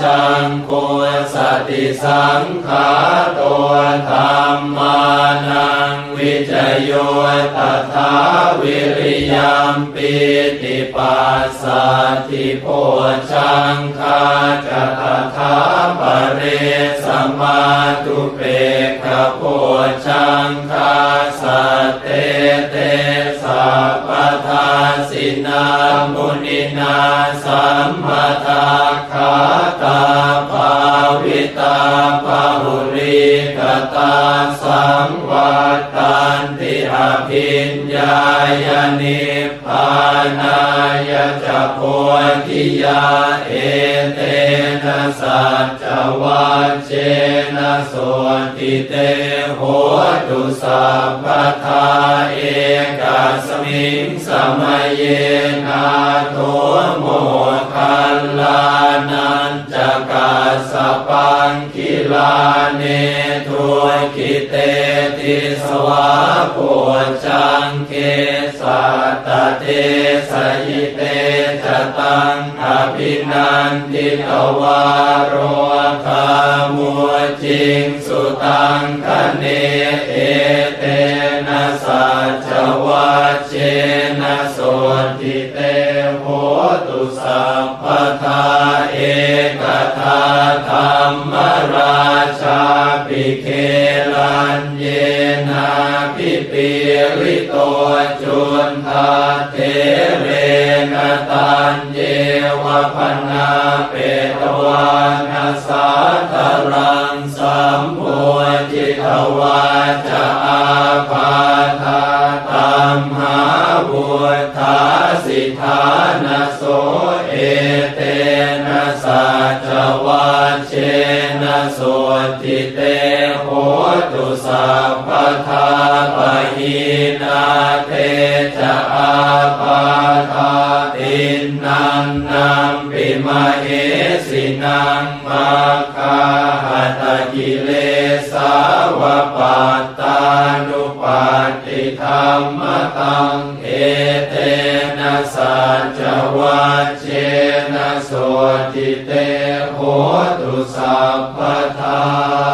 ชังคุสติสังขาตัวธรรมานังวิจโยตถาวิริยมปิติปัสสะทิโพชังคาจะตถาปเรสมาตุเปกโพชังคาสัตเตเตสัพพทาสินามุนินาสัมมาทา กตาสังวัตตันติอภิญญายนิพพานายจะโพธิยาเอเตนะสัจวัชเชนะโสติเตโหตุสัพพทาเอกสมิงสมัยเยนาโทโมคัลลานั กิเตติสวะโพชังเคสัตเตสยิเตจตังอภินันติตวารโรคามัวจิงสุตังคเนเอเตนะสัจวัชเชนะโสติเตโหตุสัพพทา ปิเคลันเยนาพิปิริโตจุนทาเทเรนตันเยวะพนาเปตวานาสาธรังสัมโพจิตวาจะอาปาทาตัมหาบุทาสิทานโสเอเตนะสัจวัชเช นะโสติเตโหตุสัพพทาปะหินาเตจะอาปาทาตินนังนังปิมาเอสินังมาคาหัตกิเลสาวะปัตตานุ มมตังเอเตนะสัจวัชเชนะโสติเตโหตุสัพพทา